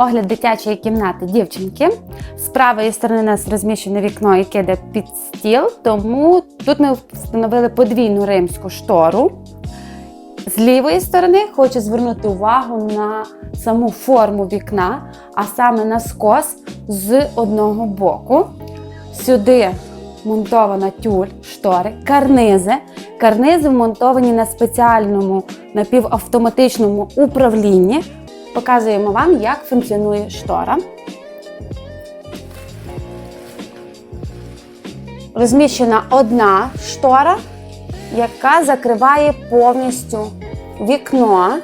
Огляд дитячої кімнати дівчинки. З правої сторони у нас розміщене вікно, яке йде під стіл, тому тут ми встановили подвійну римську штору. З лівої сторони хочу звернути увагу на саму форму вікна, а саме на скос з одного боку. Сюди монтована тюль, штори, карнизи. Карнизи вмонтовані на спеціальному напівавтоматичному управлінні. Показуємо вам, як функціонує штора. Розміщена одна штора, яка закриває повністю вікно.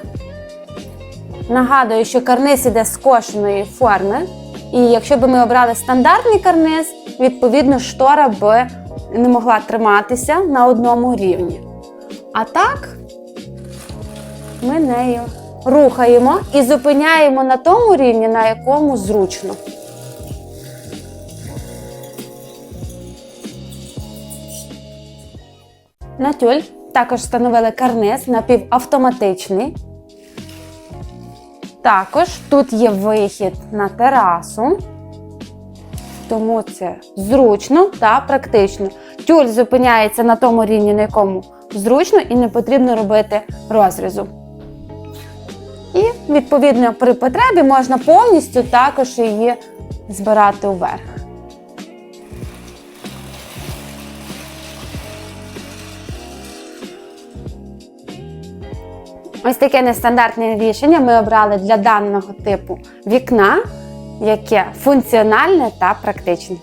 Нагадую, що карниз іде скошеної форми. І якщо б ми обрали стандартний карниз, відповідно штора би не могла триматися на одному рівні. А так, ми нею рухаємо і зупиняємо на тому рівні, на якому зручно. На тюль також встановили карниз напівавтоматичний. Також тут є вихід на терасу, тому це зручно та практично. Тюль зупиняється на тому рівні, на якому зручно, і не потрібно робити розрізу. І, відповідно, при потребі можна повністю також її збирати уверх. Ось таке нестандартне рішення ми обрали для даного типу вікна, яке функціональне та практичне.